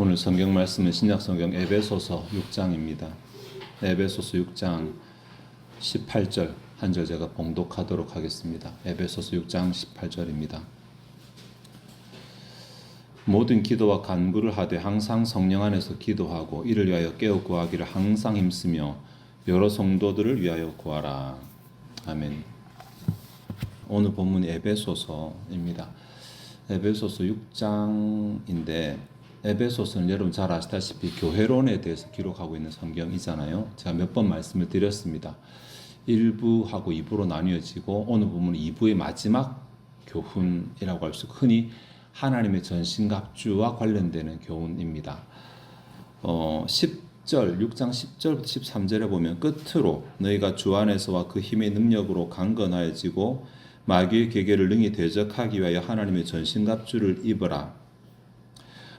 오늘 성경 말씀은 신약 성경 에베소서 6장입니다. 에베소서 6장 18절 한 절 제가 봉독하도록 하겠습니다. 에베소서 6장 18절입니다. 모든 기도와 간구를 하되 항상 성령 안에서 기도하고 이를 위하여 깨어 구하기를 항상 힘쓰며 여러 성도들을 위하여 구하라. 아멘. 오늘 본문이 에베소서입니다. 에베소서 6장인데 에베소서는 여러분 잘 아시다시피 교회론에 대해서 기록하고 있는 성경이잖아요. 제가 몇 번 말씀을 드렸습니다. 1부하고 2부로 나뉘어지고 오늘 보면 2부의 마지막 교훈이라고 할 수 흔히 하나님의 전신갑주와 관련되는 교훈입니다. 어, 10절, 6장 10절부터 13절에 보면 끝으로 너희가 주 안에서와 그 힘의 능력으로 강건하여지고 마귀의 계계를 능히 대적하기 위하여 하나님의 전신갑주를 입어라.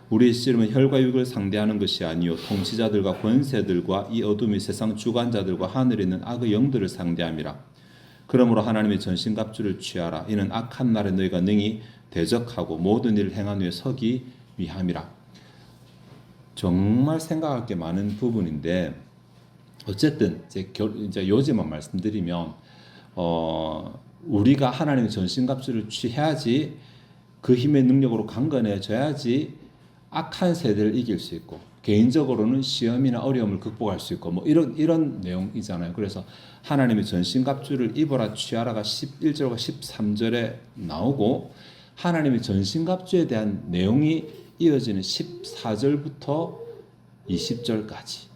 우리의 씨름은 혈과 육을 상대하는 것이 아니요 통치자들과 권세들과 이 어둠의 세상 주관자들과 하늘에 있는 악의 영들을 상대함이라. 그러므로 하나님의 전신갑주를 취하라. 이는 악한 날에 너희가 능히 대적하고 모든 일을 행한 후에 서기 위함이라. 정말 생각할 게 많은 부분인데 어쨌든 이제, 결, 이제 요지만 말씀드리면 어, 우리가 하나님의 전신갑주를 취해야지 그 힘의 능력으로 강건해져야지 악한 세대를 이길 수 있고 개인적으로는 시험이나 어려움을 극복할 수 있고 뭐 이런 이런 내용이잖아요. 그래서 하나님의 전신갑주를 입어라 취하라가 11절과 13절에 나오고 하나님의 전신갑주에 대한 내용이 이어지는 14절부터 20절까지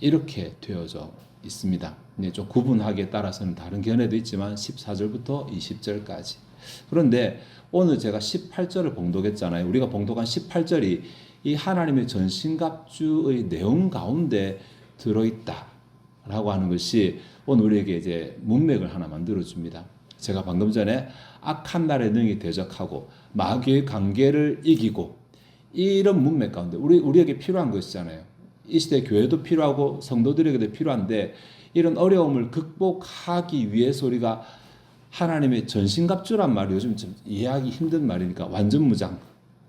이렇게 되어져 있습니다. 네, 좀 구분하기에 따라서는 다른 견해도 있지만 14절부터 20절까지. 그런데 오늘 제가 18절을 봉독했잖아요. 우리가 봉독한 18절이 이 하나님의 전신갑주의 내용 가운데 들어있다 라고 하는 것이 오늘 우리에게 이제 문맥을 하나 만들어 줍니다. 제가 방금 전에 악한 날에 능히 대적하고 마귀의 관계를 이기고 이런 문맥 가운데 우리 우리에게 필요한 것이잖아요. 이 시대 교회도 필요하고 성도들에게도 필요한데 이런 어려움을 극복하기 위해서 우리가 하나님의 전신갑주란 말이 요즘 좀 이해하기 힘든 말이니까 완전 무장,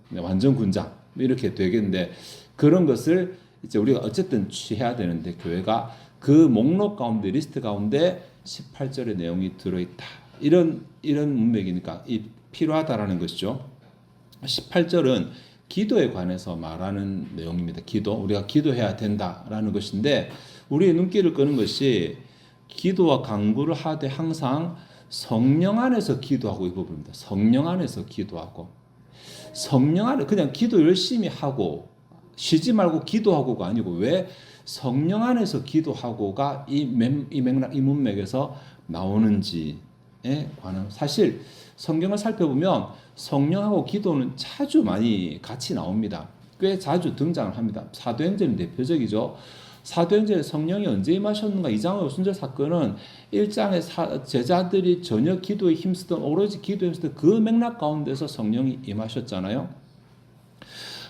네, 완전 군장 이렇게 되겠는데 그런 것을 이제 우리가 어쨌든 취해야 되는데 교회가 그 목록 가운데 리스트 가운데 18절의 내용이 들어있다. 이런 이런 문맥이니까 이 필요하다라는 것이죠. 18절은 기도에 관해서 말하는 내용입니다. 기도 우리가 기도해야 된다라는 것인데 우리의 눈길을 끄는 것이 기도와 강구를 하되 항상 성령 안에서 기도하고 이 부분입니다. 성령 안에서 기도하고 성령 안에 그냥 기도 열심히 하고 쉬지 말고 기도하고가 아니고 왜 성령 안에서 기도하고가 이, 맹, 이 맥락 이 문맥에서 나오는지에 관한 사실 성경을 살펴보면 성령하고 기도는 자주 많이 같이 나옵니다. 꽤 자주 등장을 합니다. 사도행전은 대표적이죠. 사도행전에 성령이 언제 임하셨는가 2장의 오순절 사건은 1장의 사, 제자들이 전혀 기도에 힘쓰던 오로지 기도에 힘쓰던 그 맥락 가운데서 성령이 임하셨잖아요.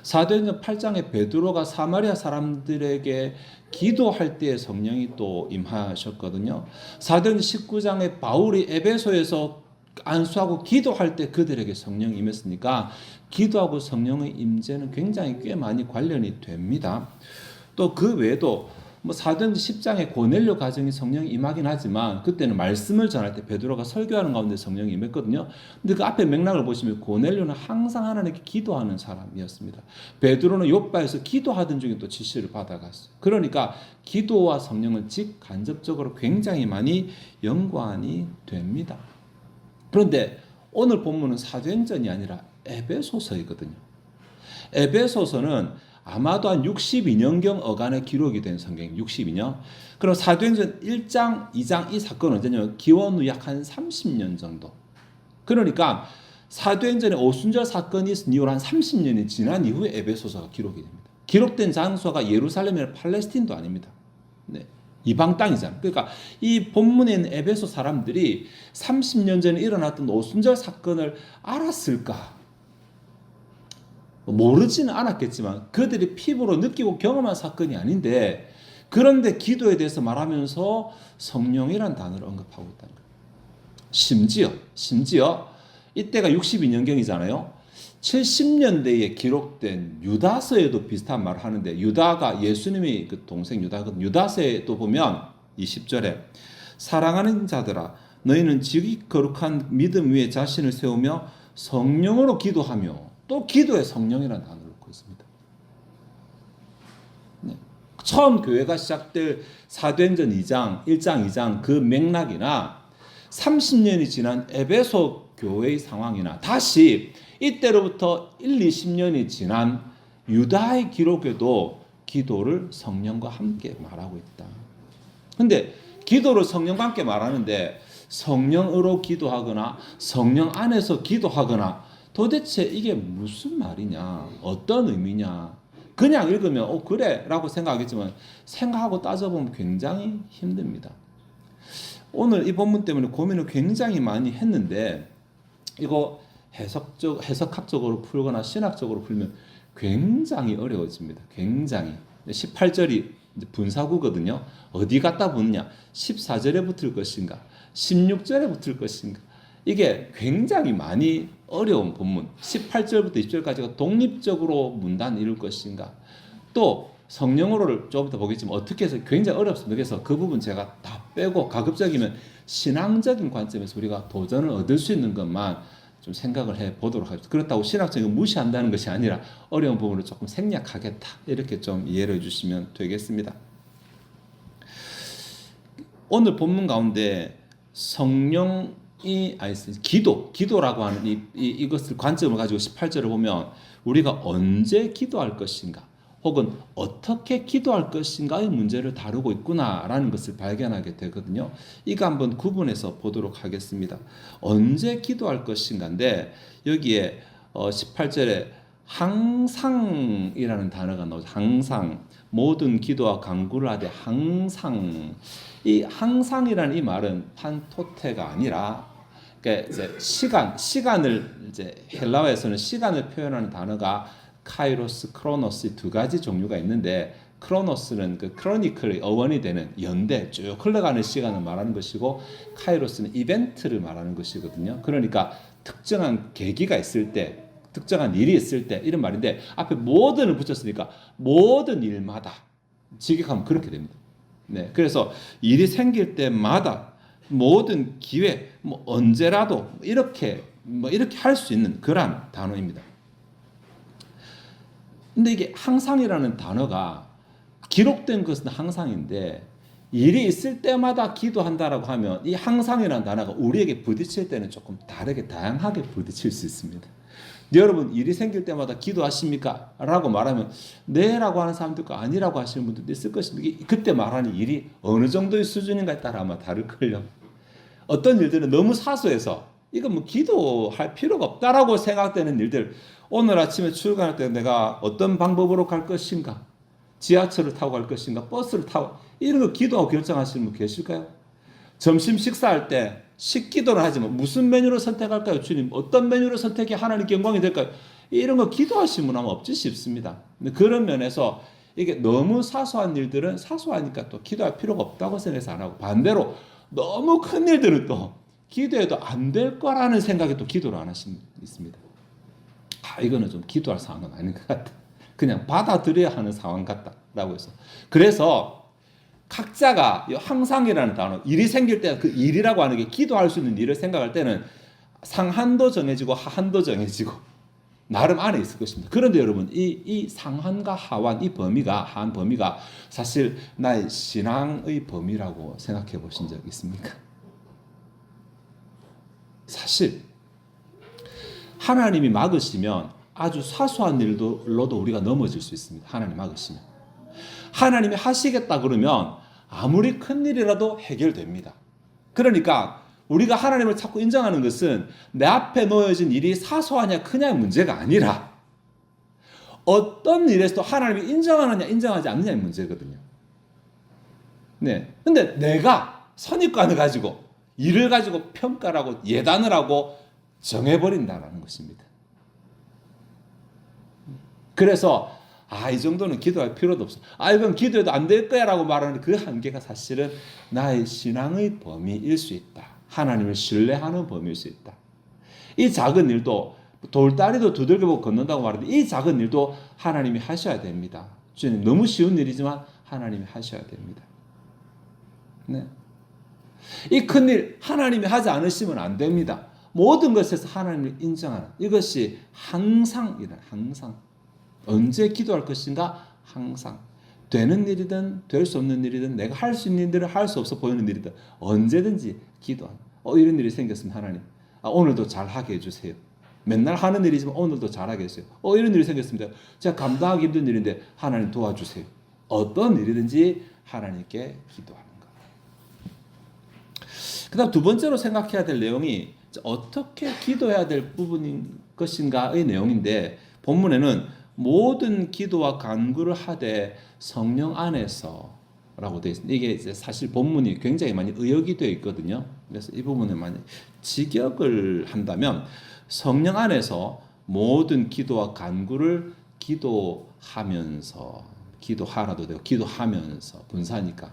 사도행전 8장에 베드로가 사마리아 사람들에게 기도할 때 성령이 또 임하셨거든요. 사도행전 19장에 바울이 에베소에서 안수하고 기도할 때 그들에게 성령이 임했으니까 기도하고 성령의 임재는 굉장히 꽤 많이 관련이 됩니다. 또 그 외에도 뭐 사도행전 10장에 고넬료 가정이 성령이 임하긴 하지만 그때는 말씀을 전할 때 베드로가 설교하는 가운데 성령이 임했거든요. 근데 그 앞에 맥락을 보시면 고넬료는 항상 하나님께 기도하는 사람이었습니다. 베드로는 요바에서 기도하던 중에 또 지시를 받아갔어요. 그러니까 기도와 성령은 직간접적으로 굉장히 많이 연관이 됩니다. 그런데 오늘 본문은 사도행전이 아니라 에베소서이거든요. 에베소서는 아마도 한 62년경 어간에 기록이 된 성경 62년. 그럼 사도행전 1장, 2장 이 사건은 언제냐면 기원 후 약 한 30년 정도. 그러니까 사도행전의 오순절 사건이 있은 이후로 한 30년이 지난 이후에 에베소서가 기록이 됩니다. 기록된 장소가 예루살렘이나 팔레스틴도 아닙니다. 네. 이방 땅이잖아요. 그러니까 이 본문에 있는 에베소 사람들이 30년 전에 일어났던 오순절 사건을 알았을까? 모르지는 않았겠지만 그들이 피부로 느끼고 경험한 사건이 아닌데 그런데 기도에 대해서 말하면서 성령이란 단어를 언급하고 있다는 거예요. 심지어 심지어 이때가 62년경이잖아요. 70년대에 기록된 유다서에도 비슷한 말을 하는데 유다가 예수님이 그 동생 유다거든. 유다서에도 보면 20절에 사랑하는 자들아 너희는 지극히 거룩한 믿음 위에 자신을 세우며 성령으로 기도하며 또 기도에 성령이라는 단어를 넣고 있습니다. 네. 처음 교회가 시작될 사도행전 2장, 1장, 2장 그 맥락이나 30년이 지난 에베소 교회의 상황이나 다시 이때로부터 1, 20년이 지난 유다의 기록에도 기도를 성령과 함께 말하고 있다. 근데 기도를 성령과 함께 말하는데 성령으로 기도하거나 성령 안에서 기도하거나 도대체 이게 무슨 말이냐? 어떤 의미냐? 그냥 읽으면 어 그래 라고 생각하겠지만 생각하고 따져보면 굉장히 힘듭니다. 오늘 이 본문 때문에 고민을 굉장히 많이 했는데 이거 해석적 해석학적으로 풀거나 신학적으로 풀면 굉장히 어려워집니다. 굉장히 18절이 분사구거든요. 어디 갖다 붙냐? 14절에 붙을 것인가? 16절에 붙을 것인가? 이게 굉장히 많이 어려운 본문. 18절부터 20절까지가 독립적으로 문단 이룰 것인가? 또 성령으로를 좀 이따 보겠지만 어떻게 해서 굉장히 어렵습니다. 그래서 그 부분 제가 다 빼고 가급적이면 신앙적인 관점에서 우리가 도전을 얻을 수 있는 것만 좀 생각을 해 보도록 하겠습니다. 그렇다고 신학적인 무시한다는 것이 아니라 어려운 부분을 조금 생략하겠다. 이렇게 좀 이해를 해 주시면 되겠습니다. 오늘 본문 가운데 성령 이 아니 기도 기도라고 하는 이, 이 이것을 관점을 가지고 18절을 보면 우리가 언제 기도할 것인가 혹은 어떻게 기도할 것인가의 문제를 다루고 있구나라는 것을 발견하게 되거든요. 이거 한번 구분해서 보도록 하겠습니다. 언제 기도할 것인가인데 여기에 어 18절에 항상이라는 단어가 나오죠. 항상 모든 기도와 강구를 하되 항상 이 항상이라는 이 말은 판토테가 아니라 그러니까 이제 시간 시간을 이제 헬라어에서는 시간을 표현하는 단어가 카이로스, 크로노스 두 가지 종류가 있는데 크로노스는 그 크로니클의 어원이 되는 연대 쭉 흘러가는 시간을 말하는 것이고 카이로스는 이벤트를 말하는 것이거든요. 그러니까 특정한 계기가 있을 때 특정한 일이 있을 때 이런 말인데 앞에 모든을 붙였으니까 모든 일마다 직역하면 그렇게 됩니다. 네, 그래서 일이 생길 때마다 모든 기회 뭐 언제라도 이렇게 뭐 이렇게 할 수 있는 그러한 단어입니다. 근데 이게 항상이라는 단어가 기록된 것은 항상인데 일이 있을 때마다 기도한다라고 하면 이 항상이라는 단어가 우리에게 부딪힐 때는 조금 다르게 다양하게 부딪힐 수 있습니다. 여러분 일이 생길 때마다 기도하십니까? 라고 말하면 네라고 하는 있고 아니라고 하시는 분들도 있을 것입니다. 그때 말하는 일이 어느 정도의 수준인가에 따라 아마 다를걸요. 어떤 일들은 너무 사소해서 이거 뭐 기도할 필요가 없다라고 생각되는 일들 오늘 아침에 출근할 때 내가 어떤 방법으로 갈 것인가 지하철을 타고 갈 것인가 버스를 타고 이런 거 기도하고 결정하시는 분 계실까요? 점심 식사할 때 식기도를 하지만 무슨 메뉴를 선택할까요? 주님 어떤 메뉴를 선택해 하나님께 영광이 될까요? 이런 거 기도하시는 분 아마 없지 싶습니다. 그런 면에서 이게 너무 사소한 일들은 사소하니까 또 기도할 필요가 없다고 생각해서 안 하고 반대로 너무 큰 일들은 또 기도해도 안 될 거라는 생각에 또 기도를 안분 있습니다. 아 이거는 좀 기도할 상황은 아닌 것 같다. 그냥 받아들여야 하는 상황 같다라고 해서 그래서 각자가 항상이라는 단어, 일이 생길 때 그 일이라고 하는 게 기도할 수 있는 일을 생각할 때는 상한도 정해지고 하한도 정해지고 나름 안에 있을 것입니다. 그런데 여러분 이, 이 상한과 하완 이 범위가 한 범위가 사실 나의 신앙의 범위라고 생각해 보신 적 있습니까? 사실 하나님이 막으시면 아주 사소한 일로도 우리가 넘어질 수 있습니다. 하나님 막으시면. 하나님이 하시겠다 그러면 아무리 큰 일이라도 해결됩니다. 그러니까 우리가 하나님을 자꾸 인정하는 것은 내 앞에 놓여진 일이 사소하냐 크냐 문제가 아니라 어떤 일에서도 하나님이 인정하느냐 인정하지 않느냐의 문제거든요. 네. 근데 내가 선입관을 가지고 일을 가지고 평가를 하고 예단을 하고 정해버린다는 것입니다. 그래서 아, 이 정도는 기도할 필요도 없어. 아, 이건 기도해도 안 될 거야 라고 말하는 그 한계가 사실은 나의 신앙의 범위일 수 있다. 하나님을 신뢰하는 범위일 수 있다. 이 작은 일도 돌다리도 두들겨 보고 걷는다고 말하는데 이 작은 일도 하나님이 하셔야 됩니다. 주님 너무 쉬운 일이지만 하나님이 하셔야 됩니다. 네. 이 큰 일 하나님이 하지 않으시면 안 됩니다. 모든 것에서 하나님을 인정하는 이것이 항상 이다. 항상 언제 기도할 것인가 항상 되는 일이든 될 수 없는 일이든 내가 할 수 있는 일을 할 수 없어 보이는 일이든 언제든지 기도하는. 어 이런 일이 생겼으면 하나님 아, 오늘도 잘 하게 해주세요. 맨날 하는 일이지만 오늘도 잘하게 해주세요. 어 이런 일이 생겼습니다. 제가 감당하기 힘든 일인데 하나님 도와주세요. 어떤 일이든지 하나님께 기도하는 것. 그 다음 두 번째로 생각해야 될 내용이 어떻게 기도해야 될 부분인 것인가의 내용인데 본문에는 모든 기도와 간구를 하되 성령 안에서라고 되어 있습니다. 이게 이제 사실 본문이 굉장히 많이 의역이 되어 있거든요. 그래서 이 부분을 많이 직역을 한다면 성령 안에서 모든 기도와 간구를 기도하면서 기도하라도 되고 기도하면서 분사니까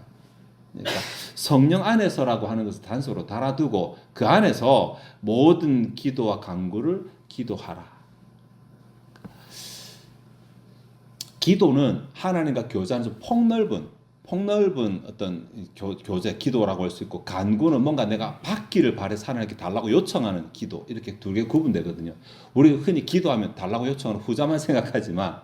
그러니까 성령 안에서라고 하는 것을 단서로 달아두고 그 안에서 모든 기도와 간구를 기도하라. 기도는 하나님과 교제하는 좀 폭넓은 폭넓은 어떤 교, 교제 기도라고 할 수 있고 간구는 뭔가 내가 받기를 바래서 하나님께 달라고 요청하는 기도 이렇게 두 개 구분되거든요. 우리 흔히 기도하면 달라고 요청하는 후자만 생각하지만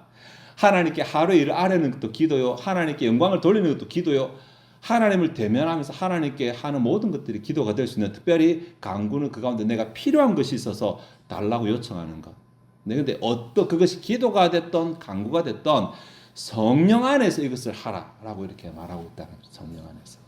하나님께 하루 일을 아뢰는 것도 기도요. 하나님께 영광을 돌리는 것도 기도요. 하나님을 대면하면서 하나님께 하는 모든 것들이 기도가 될 수 있는 특별히 간구는 그 가운데 내가 필요한 것이 있어서 달라고 요청하는 것. 네, 근데 어떤 그것이 기도가 됐던 간구가 됐던 성령 안에서 이것을 하라라고 이렇게 말하고 있다는. 성령 안에서.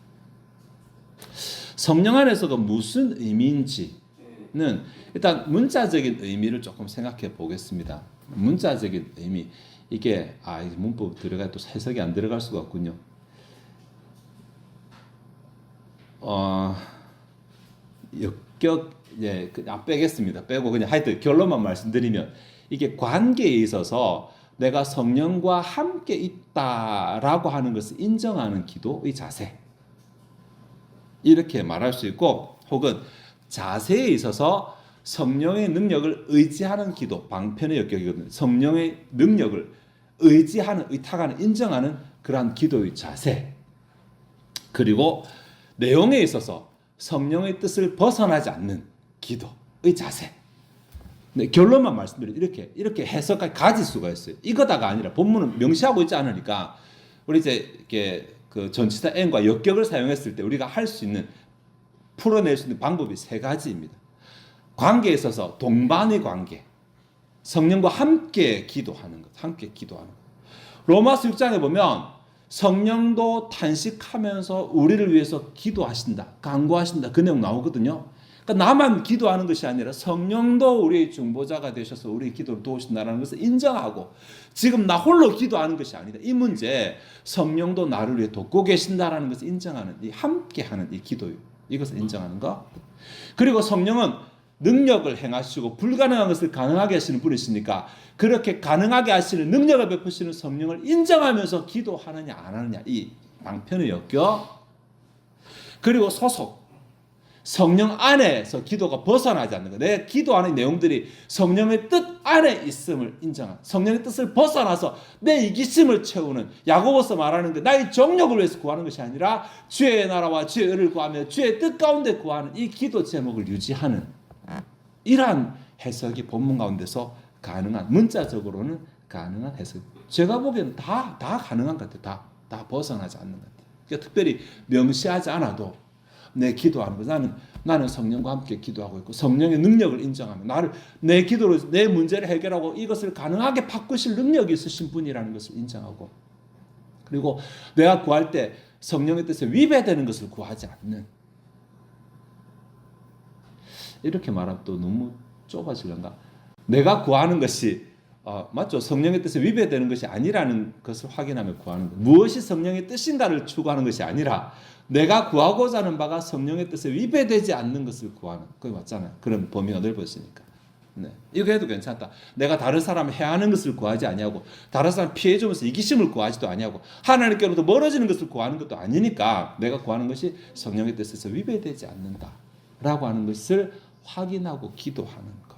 성령 안에서가 무슨 의미인지는 일단 문자적인 의미를 조금 생각해 보겠습니다. 문자적인 의미 이게 아 문법 들어가 또 해석이 안 들어갈 수가 없군요. 어 역격 예, 그냥 빼겠습니다. 빼고 그냥 하여튼 결론만 말씀드리면 이게 관계에 있어서 내가 성령과 함께 있다라고 하는 것을 인정하는 기도의 자세. 이렇게 말할 수 있고 혹은 자세에 있어서 성령의 능력을 의지하는 기도, 방편의 역격이거든요. 성령의 능력을 의지하는, 의탁하는, 인정하는 그러한 기도의 자세. 그리고 내용에 있어서 성령의 뜻을 벗어나지 않는 기도의 자세. 네, 결론만 말씀드려 이렇게 이렇게 해석까지 가질 수가 있어요. 이거다가 아니라 본문은 명시하고 있지 않으니까 우리 이제 이렇게 그 전치사 n과 역격을 사용했을 때 우리가 할 수 있는 풀어낼 수 있는 방법이 세 가지입니다. 관계에 있어서 동반의 관계, 성령과 함께 기도하는 것, 함께 기도하는 것. 로마서 6장에 보면 성령도 탄식하면서 우리를 위해서 기도하신다, 간구하신다 그 내용 나오거든요. 그러니까 나만 기도하는 것이 아니라 성령도 우리의 중보자가 되셔서 우리의 기도를 도우신다는 것을 인정하고 지금 나 홀로 기도하는 것이 아니다. 이 문제 성령도 나를 위해 돕고 계신다라는 것을 인정하는 이 함께하는 이 기도 이것을 인정하는 것. 그리고 성령은 능력을 행하시고 불가능한 것을 가능하게 하시는 분이시니까? 그렇게 가능하게 하시는 능력을 베푸시는 성령을 인정하면서 기도하느냐 안 하느냐 이 방편의 역겨? 그리고 소속. 성령 안에서 기도가 벗어나지 않는 것. 내 기도하는 내용들이 성령의 뜻 안에 있음을 인정한 성령의 뜻을 벗어나서 내 이기심을 채우는 야고보서 말하는 게 나의 정력을 위해서 구하는 것이 아니라 주의 나라와 주의 의를 구하며 주의 뜻 가운데 구하는 이 기도 제목을 유지하는 이러한 해석이 본문 가운데서 가능한 문자적으로는 가능한 해석. 제가 보기에는 다 다 가능한 것 같아요. 다 다 벗어나지 않는 것 같아요. 그러니까 특별히 명시하지 않아도 내 기도하는 거 나는 나는 성령과 함께 기도하고 있고 성령의 능력을 인정하며 나를 내 기도로 내 문제를 해결하고 이것을 가능하게 바꾸실 능력이 있으신 분이라는 것을 인정하고 그리고 내가 구할 때 성령의 뜻에 위배되는 것을 구하지 않는 이렇게 말하면 또 너무 좁아지려나 내가 구하는 것이 어, 맞죠 성령의 뜻에 위배되는 것이 아니라는 것을 확인하며 구하는 것 무엇이 성령의 뜻인가를 추구하는 것이 아니라 내가 구하고자 하는 바가 성령의 뜻에 위배되지 않는 것을 구하는 그게 맞잖아요. 그런 범위가 넓어지니까. 네. 이거 해도 괜찮다. 내가 다른 사람 해하는 것을 구하지 아니하고 다른 사람 피해 주면서 이기심을 구하지도 아니하고 하나님께로부터 멀어지는 것을 구하는 것도 아니니까 내가 구하는 것이 성령의 뜻에서 위배되지 않는다라고 하는 것을 확인하고 기도하는 것.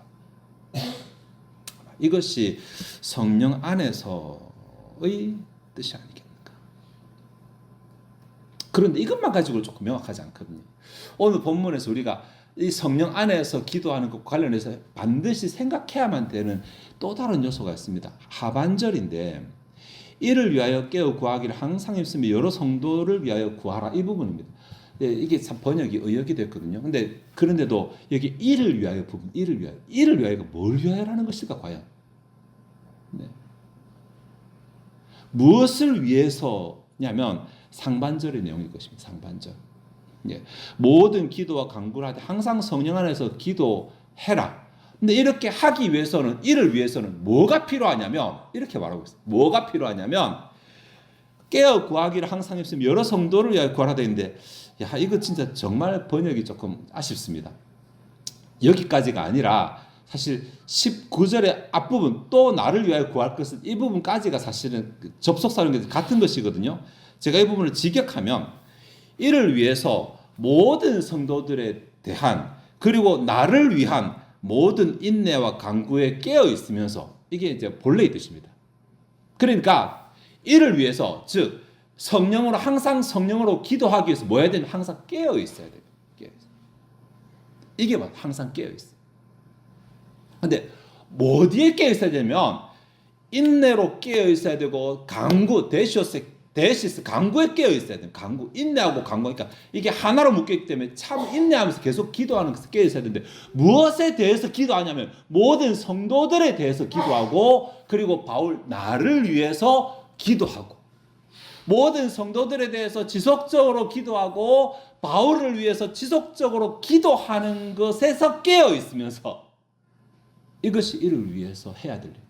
이것이 성령 안에서의 뜻이 아니겠는가. 그런데 이것만 가지고 조금 명확하지 않거든요. 오늘 본문에서 우리가 이 성령 안에서 기도하는 것 관련해서 반드시 생각해야만 되는 또 다른 요소가 있습니다. 하반절인데 이를 위하여 깨어 구하기를 항상 힘쓰며 여러 성도를 위하여 구하라 이 부분입니다. 예, 이게 참 번역이 의역이 됐거든요. 근데 그런데도 여기 이를 위하여 부분, 이를 위하여, 이를 위하여가 뭘 위하여라는 것일까 과연? 네. 무엇을 위해서냐면 상반절의 내용일 것입니다. 상반절. 예. 모든 기도와 간구를 하되 항상 성령 안에서 기도해라. 근데 이렇게 하기 위해서는 이를 위해서는 뭐가 필요하냐면 이렇게 말하고 있어요. 뭐가 필요하냐면 깨어 구하기를 항상 했으면 여러 성도를 위하여 구하라 되어 있는데 야 이거 진짜 정말 번역이 조금 아쉽습니다. 여기까지가 아니라 사실 19절의 앞부분 또 나를 위하여 구할 것은 이 부분까지가 사실은 그 접속사는 같은 것이거든요. 제가 이 부분을 직역하면 이를 위해서 모든 성도들에 대한 그리고 나를 위한 모든 인내와 강구에 깨어 있으면서 이게 이제 본래의 뜻입니다. 그러니까 이를 위해서 즉 성령으로 항상 성령으로 기도하기 위해서 뭐 해야 되면 항상 깨어 있어야 돼요. 깨어 있어요. 이게 막 항상 깨어 있어. 근데 뭐 어디에 깨어 있어야 되면 인내로 깨어 있어야 되고 강구 데시오스 데시스 강구에 깨어 있어야 돼요. 강구 인내하고 강구 그러니까 이게 하나로 묶여 있기 때문에 참 인내하면서 계속 기도하는 것에 깨어 있어야 되는데 무엇에 대해서 기도하냐면 모든 성도들에 대해서 기도하고 그리고 바울 나를 위해서 기도하고 모든 성도들에 대해서 지속적으로 기도하고 바울을 위해서 지속적으로 기도하는 것에서 깨어 있으면서 이것이 이를 위해서 해야 될 일입니다.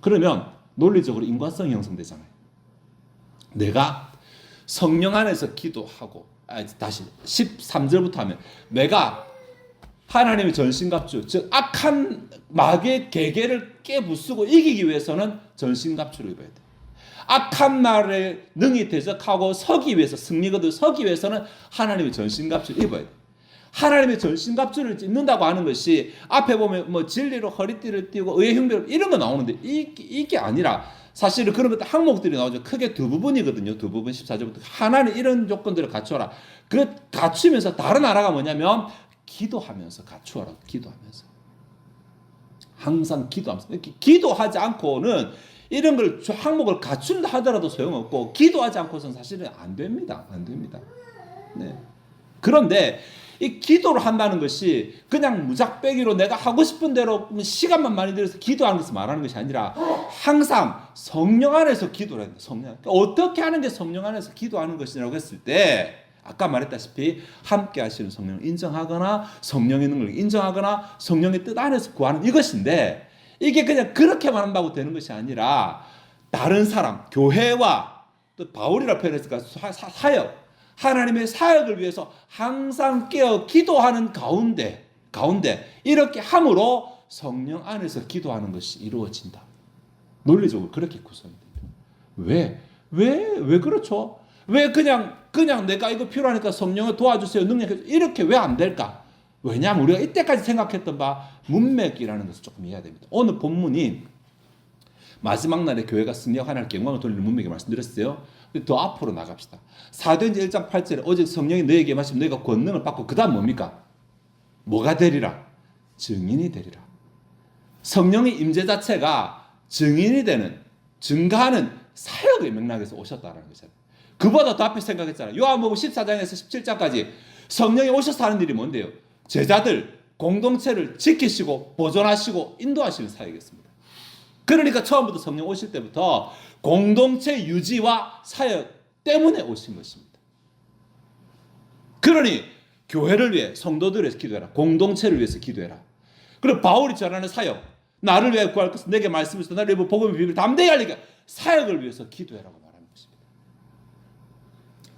그러면 논리적으로 인과성이 형성되잖아요. 내가 성령 안에서 기도하고 아, 다시 13절부터 하면 내가 하나님의 전신갑주 즉 악한 마귀의 계계를 깨부수고 이기기 위해서는 전신갑주를 입어야 돼. 악한 날에 능히 대적하고 서기 위해서 승리거든 서기 위해서는 하나님의 전신갑주를 입어야 돼. 하나님의 전신갑주를 입는다고 하는 것이 앞에 보면 뭐 진리로 허리띠를 띠고 의의 흉배로 이런 거 나오는데 이, 이게 아니라 사실은 그런 것도 항목들이 나오죠. 크게 두 부분이거든요. 두 부분 14절부터 하나는 이런 조건들을 갖춰라. 그 갖추면서 다른 하나가 뭐냐면 기도하면서 갖추어라. 기도하면서. 항상 기도하면서. 기도하지 않고는 이런 걸 항목을 갖춘다 하더라도 소용없고 기도하지 않고서는 사실은 안 됩니다. 안 됩니다. 네. 그런데 이 기도를 한다는 것이 그냥 무작배기로 내가 하고 싶은 대로 시간만 많이 들여서 기도하는 것을 말하는 것이 아니라 항상 성령 안에서 기도를 해야 성령. 그러니까 어떻게 하는 게 성령 안에서 기도하는 것이라고 했을 때 아까 말했다시피 함께 하시는 성령을 인정하거나 성령의 능력을 인정하거나 성령의 뜻 안에서 구하는 이것인데 이게 그냥 그렇게만 한다고 되는 것이 아니라 다른 사람, 교회와 또 바울이라 표현했을까 사역, 하나님의 사역을 위해서 항상 깨어 기도하는 가운데 가운데 이렇게 함으로 성령 안에서 기도하는 것이 이루어진다. 논리적으로 그렇게 구성이 됩니다. 왜? 왜? 왜 그렇죠? 왜 그냥 그냥 내가 이거 필요하니까 성령을 도와주세요. 능력 이렇게 왜 안 될까? 왜냐하면 우리가 이때까지 생각했던 바 문맥이라는 것을 조금 이해해야 됩니다. 오늘 본문이 마지막 날에 교회가 승리하고 하나님께 영광을 돌리는 문맥에 말씀드렸어요. 더 앞으로 나갑시다. 사도행전 1장 8절에 오직 성령이 너에게 마시면 너희가 권능을 받고 그 다음 뭡니까? 뭐가 되리라? 증인이 되리라. 성령의 임재 자체가 증인이 되는 증가하는 사역의 맥락에서 오셨다는 것이잖아요. 그보다 더 앞에 생각했잖아요. 요한복음 14장에서 17장까지 성령이 오셔서 하는 일이 뭔데요? 제자들 공동체를 지키시고 보존하시고 인도하시는 사역이었습니다. 그러니까 처음부터 성령 오실 때부터 공동체 유지와 사역 때문에 오신 것입니다. 그러니 교회를 위해 성도들을 위해서 기도해라. 공동체를 위해서 기도해라. 그리고 바울이 전하는 사역 나를 위해 구할 것은 내게 나를 위해 복음의 비밀을 담대히 알리게 사역을 위해서 기도해라고 것입니다.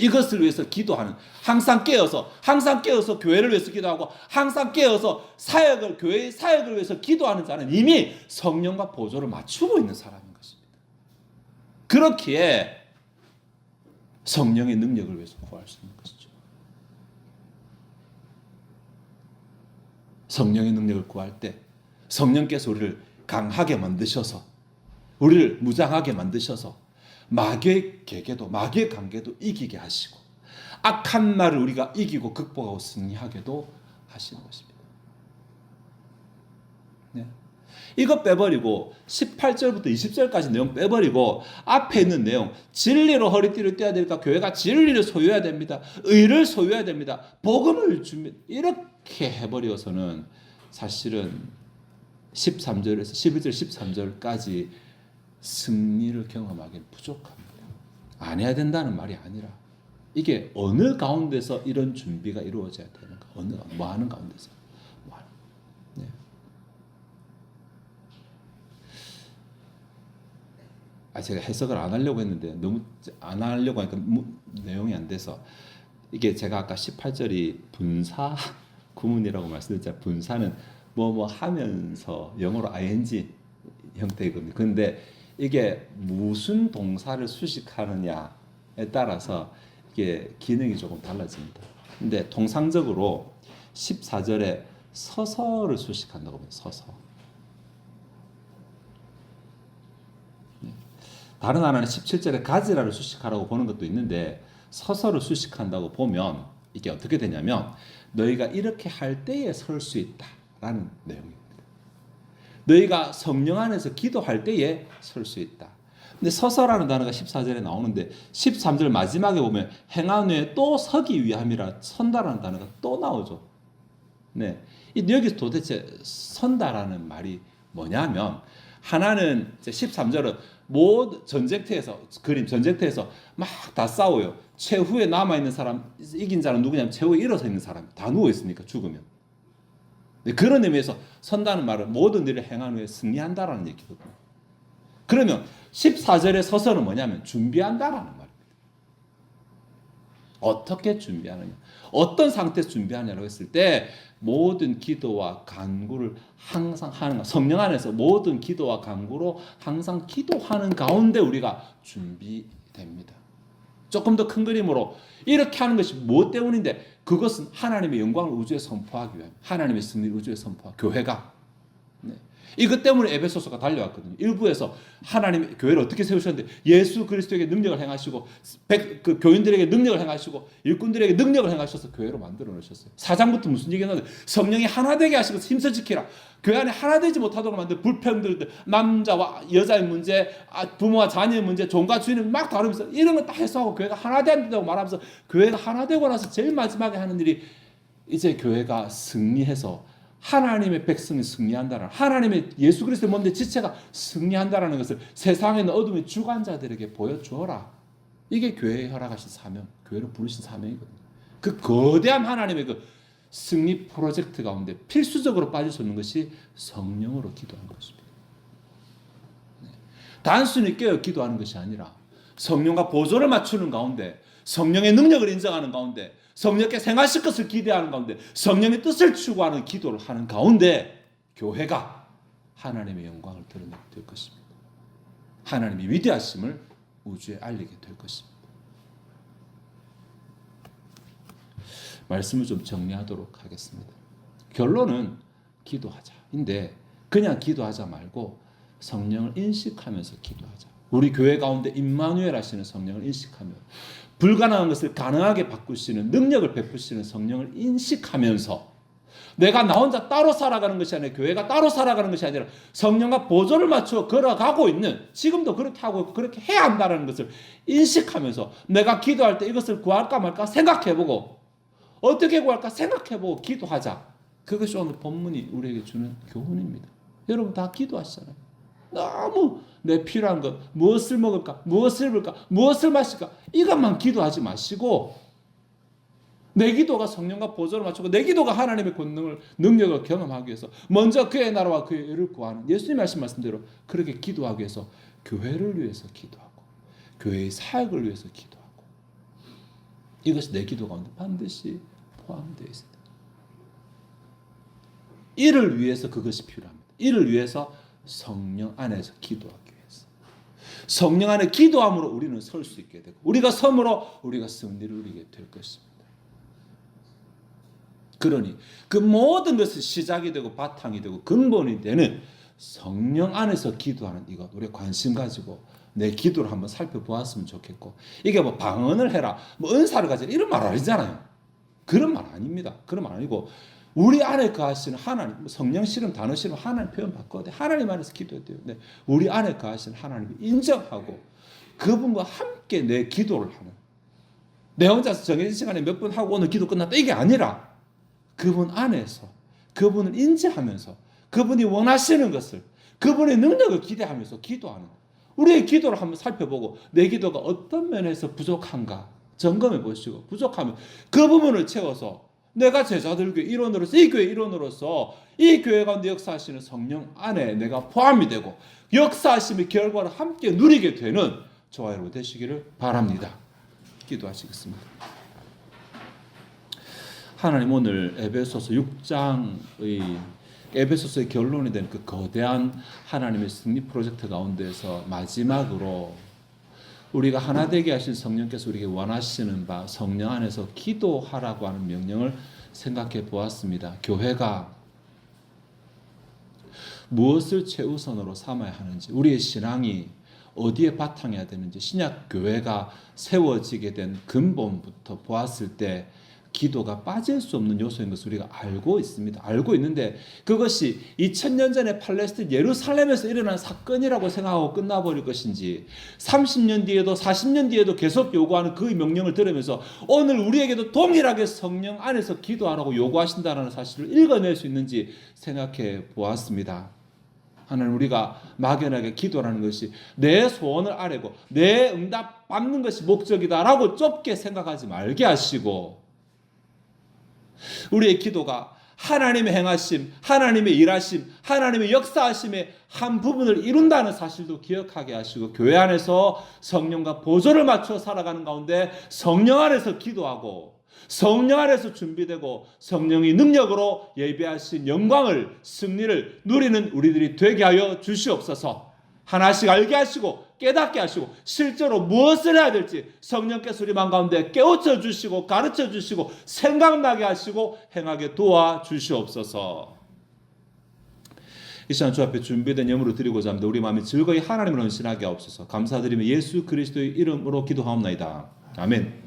이것을 위해서 기도하는 항상 깨어서 항상 깨어서 교회를 위해서 기도하고 항상 깨어서 사역을 교회의 사역을 위해서 기도하는 자는 이미 성령과 보조를 맞추고 있는 사람인 것입니다. 그렇기에 성령의 능력을 위해서 구할 수 있는 것이죠. 성령의 능력을 구할 때 성령께서 우리를 강하게 만드셔서 우리를 무장하게 만드셔서 마귀의 계계도 마귀의 관계도 이기게 하시고 악한 날을 우리가 이기고 극복하고 승리하게도 하시는 것입니다. 네. 이거 빼버리고 18절부터 20절까지 내용 빼버리고 앞에 있는 내용 진리로 허리띠를 떼야 되니까 교회가 진리를 소유해야 됩니다. 의를 소유해야 됩니다. 복음을 준비 이렇게 해버려서는 사실은 13절에서 11절 13절까지 승리를 경험하기는 부족합니다. 안 해야 된다는 말이 아니라 이게 어느 가운데서 이런 준비가 이루어져야 되는가? 어느 뭐 하는 가운데서 뭐 네. 아 제가 해석을 안 하려고 했는데 너무 안 하려고 하니까 무- 내용이 안 돼서 이게 제가 아까 18절이 분사 구문이라고 말씀드렸잖아요. 분사는 뭐 뭐 하면서 영어로 ing 형태이거든요. 근데 이게 무슨 동사를 수식하느냐에 따라서 이게 기능이 조금 달라집니다. 근데 통상적으로 14절에 서서를 수식한다고 봅니다. 서서. 네. 다른 하나는 17절에 가지라를 수식하라고 보는 것도 있는데 서서를 수식한다고 보면 이게 어떻게 되냐면 너희가 이렇게 할 때에 설 수 있다라는 내용입니다. 너희가 성령 안에서 기도할 때에 설 수 있다. 근데 서서라는 단어가 14절에 나오는데 13절 마지막에 보면 행한 후에 또 서기 위함이라 선다라는 단어가 또 나오죠. 네. 이 여기서 도대체 선다라는 말이 뭐냐면 하나는 이제 13절은 모든 전쟁터에서 그림 전쟁터에서 막 다 싸워요. 최후에 남아 있는 사람 이긴 자는 누구냐면 최후에 일어서 있는 사람 다 누워 있으니까 죽으면. 네, 그런 의미에서 선다는 말은 모든 일을 행한 후에 승리한다라는 얘기거든요. 그러면 14절의 서서는 뭐냐면 준비한다라는 말입니다. 어떻게 준비하느냐? 어떤 상태에서 준비하냐라고 했을 때 모든 기도와 간구를 항상 하는 것. 성령 안에서 모든 기도와 간구로 항상 기도하는 가운데 우리가 준비됩니다. 조금 더 큰 그림으로 이렇게 하는 것이 무엇 때문인데 그것은 하나님의 영광을 우주에 선포하기 위한 하나님의 승리를 우주에 선포하 교회가 네. 이것 때문에 에베소서가 달려왔거든요. 일부에서 하나님 교회를 어떻게 세우셨는데 예수 그리스도에게 능력을 행하시고 백, 그 교인들에게 능력을 행하시고 일꾼들에게 능력을 행하셔서 교회로 만들어 놓으셨어요. 사장부터 무슨 얘기했는데 성령이 하나 되게 하시고 힘써 지키라. 교회 안에 하나 되지 못하도록 만든 불평들들 남자와 여자의 문제, 아, 부모와 자녀의 문제, 종과 주인을 막 다루면서 이런 거 다 해소하고 교회가 하나 된다고 말하면서 교회가 하나 되고 나서 제일 마지막에 하는 일이 이제 교회가 승리해서 하나님의 백성이 승리한다는 하나님의 예수 그리스도의 몸대 지체가 승리한다라는 것을 세상에 있는 어둠의 주관자들에게 보여주어라. 이게 교회에 허락하신 사명, 교회를 부르신 사명이거든요. 그 거대한 하나님의 그 승리 프로젝트 가운데 필수적으로 빠질 수 없는 것이 성령으로 기도하는 것입니다. 네. 단순히 깨어 기도하는 것이 아니라 성령과 보조를 맞추는 가운데 성령의 능력을 인정하는 가운데 성령께 생하실 것을 기대하는 가운데 성령의 뜻을 추구하는 기도를 하는 가운데 교회가 하나님의 영광을 드러내게 될 것입니다. 하나님의 위대하심을 우주에 알리게 될 것입니다. 말씀을 좀 정리하도록 하겠습니다. 결론은 기도하자인데 그냥 기도하자 말고 성령을 인식하면서 기도하자. 우리 교회 가운데 임마누엘 하시는 성령을 인식하며 불가능한 것을 가능하게 바꾸시는 능력을 베푸시는 성령을 인식하면서 내가 나 혼자 따로 살아가는 것이 아니라 교회가 따로 살아가는 것이 아니라 성령과 보조를 맞추어 걸어가고 있는 지금도 그렇게 하고 그렇게 해야 한다는 것을 인식하면서 내가 기도할 때 이것을 구할까 말까 생각해보고 어떻게 구할까 생각해보고 기도하자. 그것이 오늘 본문이 우리에게 주는 교훈입니다. 여러분 다 기도하시잖아요. 너무 내 필요한 것 무엇을 먹을까 무엇을 입을까 무엇을 마실까 이것만 기도하지 마시고 내 기도가 성령과 보조를 맞추고 내 기도가 하나님의 권능을 능력을 경험하기 위해서 먼저 그의 나라와 그의 의를 구하는 예수님 말씀 말씀대로 그렇게 기도하기 위해서 교회를 위해서 기도하고 교회의 사역을 위해서 기도하고 이것이 내 기도 가운데 반드시 포함되어 있습니다. 이를 위해서 그것이 필요합니다. 이를 위해서 성령 안에서 기도하기 위해서. 성령 안에 기도함으로 우리는 설 수 있게 되고 우리가 섬으로 우리가 승리를 누리게 될 것입니다. 그러니 그 모든 것이 시작이 되고 바탕이 되고 근본이 되는 성령 안에서 기도하는 이것 우리 관심 가지고 내 기도를 한번 살펴보았으면 좋겠고 이게 뭐 방언을 해라 뭐 은사를 가지라 이런 말 아니잖아요 그런 말 아닙니다 그런 말 아니고 우리 안에 거하시는 하나님 뭐 성령 실험 단어 실험 하나님 표현 바꿔야 돼. 하나님 안에서 기도해야 돼요. 네, 우리 안에 거하시는 하나님을 인정하고 그분과 함께 내 기도를 하는. 내 혼자서 정해진 시간에 몇 분 하고 오늘 기도 끝났다. 이게 아니라 그분 안에서 그분을 인지하면서 그분이 원하시는 것을 그분의 능력을 기대하면서 기도하는. 우리의 기도를 한번 살펴보고 내 기도가 어떤 면에서 부족한가? 점검해 보시고 부족하면 그 부분을 채워서 내가 제자들 교회 일원으로서 이 교회 일원으로서 이 교회 가운데 역사하시는 성령 안에 내가 포함이 되고 역사하심의 결과를 함께 누리게 되는 저와 여러분 되시기를 바랍니다. 기도하시겠습니다. 하나님 오늘 에베소서 6장의 에베소서의 결론이 된 그 거대한 하나님의 승리 프로젝트 가운데서 마지막으로 우리가 하나 되게 하신 성령께서 우리에게 원하시는 바 성령 안에서 기도하라고 하는 명령을 생각해 보았습니다. 교회가 무엇을 최우선으로 삼아야 하는지 우리의 신앙이 어디에 바탕해야 되는지 신약 교회가 세워지게 된 근본부터 보았을 때 기도가 빠질 수 없는 요소인 것을 우리가 알고 있습니다. 알고 있는데 그것이 2000년 전에 팔레스틴 예루살렘에서 일어난 사건이라고 생각하고 끝나버릴 것인지 30년 뒤에도 40년 뒤에도 계속 요구하는 그 명령을 들으면서 오늘 우리에게도 동일하게 성령 안에서 기도하라고 요구하신다는 사실을 읽어낼 수 있는지 생각해 보았습니다. 하나님 우리가 막연하게 기도라는 것이 내 소원을 아뢰고 내 응답 받는 것이 목적이다라고 좁게 생각하지 말게 하시고 우리의 기도가 하나님의 행하심, 하나님의 일하심, 하나님의 역사하심의 한 부분을 이룬다는 사실도 기억하게 하시고 교회 안에서 성령과 보조를 맞춰 살아가는 가운데 성령 안에서 기도하고 성령 안에서 준비되고 성령의 능력으로 예배하신 영광을 승리를 누리는 우리들이 되게 하여 주시옵소서. 하나씩 알게 하시고 깨닫게 하시고 실제로 무엇을 해야 될지 성령께서 우리 마음 가운데 깨우쳐 주시고 가르쳐 주시고 생각나게 하시고 행하게 도와 주시옵소서. 이 시간 주 앞에 준비된 예물을 드리고자 합니다. 우리 마음이 즐거이 하나님을 헌신하게 하옵소서. 감사드리며 예수 그리스도의 이름으로 기도하옵나이다. 아멘.